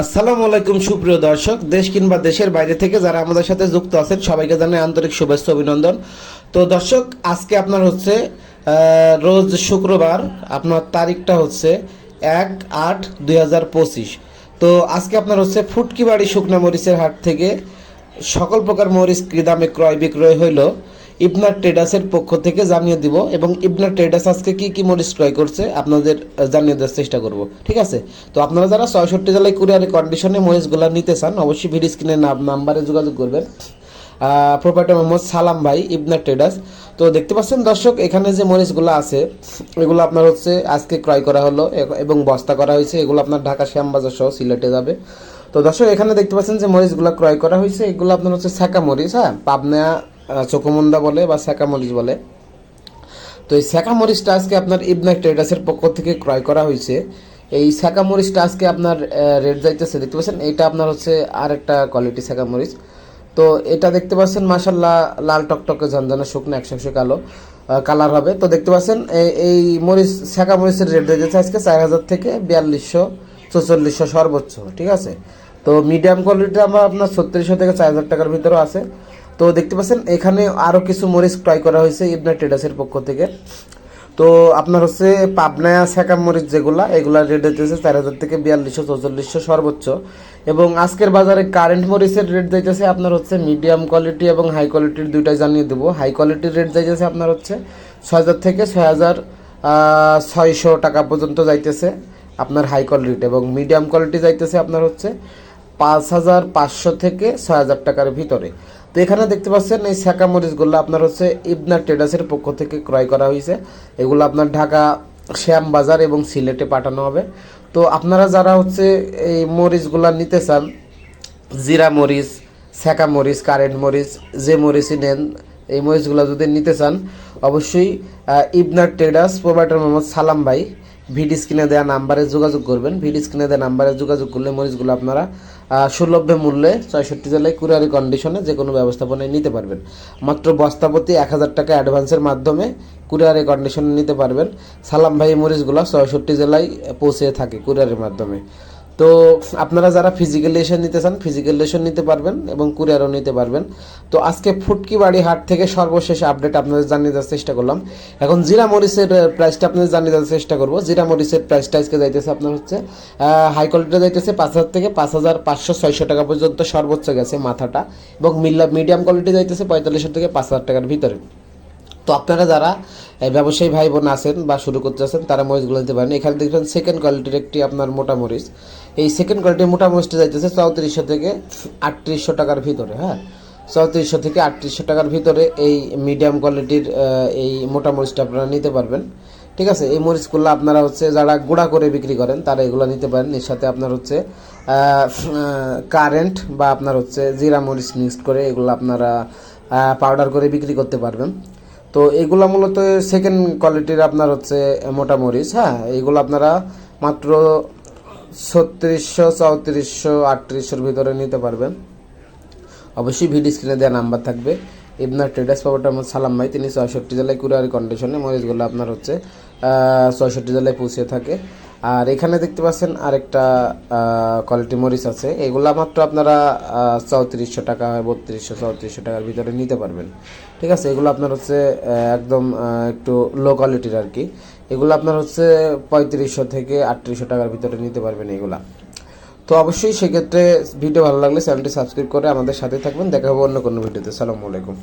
আসসালামু আলাইকুম, সুপ্রিয় দর্শক। দেশ কিংবা দেশের বাইরে থেকে যারা আমাদের সাথে যুক্ত আছেন, সবাইকে জানাই আন্তরিক শুভেচ্ছা, অভিনন্দন। তো দর্শক, আজকে আপনার হচ্ছে রোজ শুক্রবার, আপনার তারিখটা হচ্ছে এক আট দুই তো আজকে আপনার হচ্ছে ফুটকি বাড়ি শুকনা মরিচের হাট থেকে সকল প্রকার মরিচ কি দামে ক্রয় বিক্রয় হইল। ইবনার ট্রেডার্সের পক্ষ থেকে জানিয়ে দিব এবং ইবনার ট্রেডার্স আজকে কি কি মরিচ ক্রয় করছে আপনাদের জানিয়ে দেওয়ার চেষ্টা করব, ঠিক আছে? তো আপনারা যারা ছয়ষট্টি জেলায় কুরিয়ারের কন্ডিশনে মরিচগুলো নিতে চান, অবশ্যই ভিডিও স্ক্রিনের নাম্বারে যোগাযোগ করবেন। প্রোপাইটার মোহাম্মদ সালাম ভাই, ইবনার ট্রেডার্স তো দেখতে পাচ্ছেন দর্শক, এখানে যে মরিচগুলো আছে, এগুলো আপনার হচ্ছে আজকে ক্রয় করা হলো এবং বস্তা করা হয়েছে। এগুলো আপনার ঢাকা শ্যামবাজার সহ সিলেটে যাবে। তো দর্শক, এখানে দেখতে পাচ্ছেন যে মরিচগুলো ক্রয় করা হয়েছে। এগুলো আপনার হচ্ছে ছ্যাঁকা মরিচ হ্যাঁ? পাবনা আহ, চোখমুন্দা বলে বা ছ্যাঁকা মরিচ বলে। তো এই ছ্যাঁকা মরিচটা আজকে আপনার ইবনা ট্রেডার্সের পক্ষ থেকে ক্রয় করা হয়েছে। এই ছ্যাঁকা মরিচটা আজকে আপনার রেট যাইতেছে দেখতে পাচ্ছেন? এটা আপনার হচ্ছে আর একটা কোয়ালিটি ছ্যাঁকা মরিচ। তো এটা দেখতে পাচ্ছেন মাসাল্লাহ লাল টকটকে ঝনঝনে শুকনো একশো একশো কালো কালার হবে। তো দেখতে পাচ্ছেন এই- মরিচ ছ্যাঁকা মরিচের রেট যাইতেছে আজকে চার হাজার থেকে বিয়াল্লিশশো চৌচল্লিশশো সর্বোচ্চ ঠিক আছে? তো মিডিয়াম কোয়ালিটি আমার আপনার ছত্রিশশো থেকে চার হাজার টাকার ভিতরেও আছে। তো দেখতে পাচ্ছেন, এখানে আরও কিছু মরিচ ক্রয় করা হয়েছে ইবনা ট্রেডার্সের পক্ষ থেকে। তো আপনার হচ্ছে পাবনায়া সেকাম মরিচ যেগুলা, এগুলা রেট হইতেছে চার হাজার থেকে বিয়াল্লিশশো, চৌচল্লিশশো সর্বোচ্চ। এবং আজকের বাজারে কারেন্ট মরিচের রেট যাইতেছে আপনার হচ্ছে মিডিয়াম কোয়ালিটি এবং হাই কোয়ালিটির দুইটাই জানিয়ে দেবো। হাই কোয়ালিটির রেট যাইতেছে আপনার হচ্ছে ছয় হাজার থেকে ছয় হাজার ছয়শো টাকা পর্যন্ত যাইতেছে আপনার হাই কোয়ালিটি এবং মিডিয়াম কোয়ালিটি যাইতেছে আপনার হচ্ছে পাঁচ হাজার পাঁচশো থেকে ছয় হাজার টাকার ভিতরে। তো এখানে দেখতে পাচ্ছেন এই ছ্যাঁকা মরিচগুলো আপনার হচ্ছে ইবনার ট্রেডার্সের পক্ষ থেকে ক্রয় করা হয়েছে। এগুলো আপনার ঢাকা শ্যামবাজার এবং সিলেটে পাঠানো হবে। তো আপনারা যারা হচ্ছে এই মরিচগুলো নিতে চান, জিরা মরিচ ছ্যাঁকা মরিচ, কারেন্ট মরিচ, যে মরিচই নেন, এই মরিচগুলো যদি নিতে চান, অবশ্যই ইবনার ট্রেডার্স প্রোভাইডার মোহাম্মদ সালাম ভাই, ভিডি স্ক্রিনে দেওয়া নাম্বারে যোগাযোগ করবেন। ভিডি স্ক্রিনে দেওয়া নাম্বারে যোগাযোগ করলে মরিচগুলো আপনারা সুলভ্য মূল্যে ছয়ষট্টি জেলায় কুরিয়ারি কন্ডিশনে যে কোনো ব্যবস্থাপনায় নিতে পারবেন। মাত্র বস্তাপতি এক হাজার টাকা অ্যাডভান্সের মাধ্যমে কুরিয়ারি কন্ডিশনে নিতে পারবেন। সালাম ভাই মরিচগুলো ছয়ষট্টি জেলায় পৌঁছে থাকে কুরিয়ারের মাধ্যমে। তো আপনারা যারা ফিজিক্যাল লেশন নিতে চান ফিজিক্যাল লেশন নিতে পারবেন এবং কুরিয়ারও নিতে পারবেন। তো আজকে ফুটকি বাড়ি হাট থেকে সর্বশেষ আপডেট আপনাদের জানিয়ে দেওয়ার চেষ্টা করলাম। এখন জিরা মরিচের প্রাইসটা আপনাদের জানিয়ে দেওয়ার চেষ্টা করব। জিরা মরিচের প্রাইসটা আজকে যাইতেছে আপনার হচ্ছে হাই কোয়ালিটি যাইতেছে পাঁচ হাজার থেকে পাঁচ হাজার পাঁচশো ছয়শো টাকা পর্যন্ত সর্বোচ্চ গেছে মাথাটা। এবং মিডিয়াম কোয়ালিটি যাইতেছে পঁয়তাল্লিশশো থেকে পাঁচ হাজার টাকার ভিতরে। তো আপনারা যারা ব্যবসায়ী ভাই বোন আছেন বা শুরু করতে আছেন, তারা মরিচগুলো নিতে পারেন। এখানে দেখবেন সেকেন্ড কোয়ালিটির একটি আপনার মোটা মরিচ। এই সেকেন্ড কোয়ালিটির মোটা মরিচটা যাইতেছে চৌত্রিশশো থেকে আটত্রিশশো টাকার ভিতরে হ্যাঁ? চৌত্রিশশো থেকে আটত্রিশশো টাকার ভিতরে এই মিডিয়াম কোয়ালিটির এই মোটা মরিচটা আপনারা নিতে পারবেন। ঠিক আছে? এই মরিচগুলো আপনারা হচ্ছে যারা গুঁড়া করে বিক্রি করেন, তারা এগুলো নিতে পারেন। এর সাথে আপনার হচ্ছে কারেন্ট বা আপনার হচ্ছে জিরা মরিচ মিক্সড করে এগুলো আপনারা পাউডার করে বিক্রি করতে পারবেন। তো এগুলো মূলত সেকেন্ড কোয়ালিটির আপনার হচ্ছে মোটা মরিচ হ্যাঁ? এগুলো আপনারা মাত্র ছত্রিশশো, চৌত্রিশশো, আটত্রিশশোর ভিতরে নিতে পারবেন। অবশ্যই ভিডিও স্ক্রিনে দেওয়া নাম্বার থাকবে। ইবনার ট্রেডার্স পাওয়ারটা আমার সালাম ভাই, তিনি ছয়ষট্টি জেলায় কুরিয়ার কন্ডিশনে মরিচগুলো আপনার হচ্ছে ছয়ষট্টি জেলায় পৌঁছে থাকে। আর এখানে দেখতে পাচ্ছেন আরেকটা কোয়ালিটি মরিচ আছে। এগুলো মাত্র আপনারা চৌত্রিশশো টাকা, বত্রিশশো, চৌত্রিশশো টাকার ভিতরে নিতে পারবেন। ঠিক আছে? এগুলো আপনার হচ্ছে একদম একটু লো কোয়ালিটির আর কি এগুলো আপনার হচ্ছে পঁয়ত্রিশশো থেকে আটত্রিশশো টাকার ভিতরে নিতে পারবেন এগুলা। তো অবশ্যই সেক্ষেত্রে ভিডিও ভালো লাগলে চ্যানেলটি সাবস্ক্রাইব করে আমাদের সাথে থাকবেন। দেখা হবে অন্য কোনো ভিডিওতে। সালামু আলাইকুম।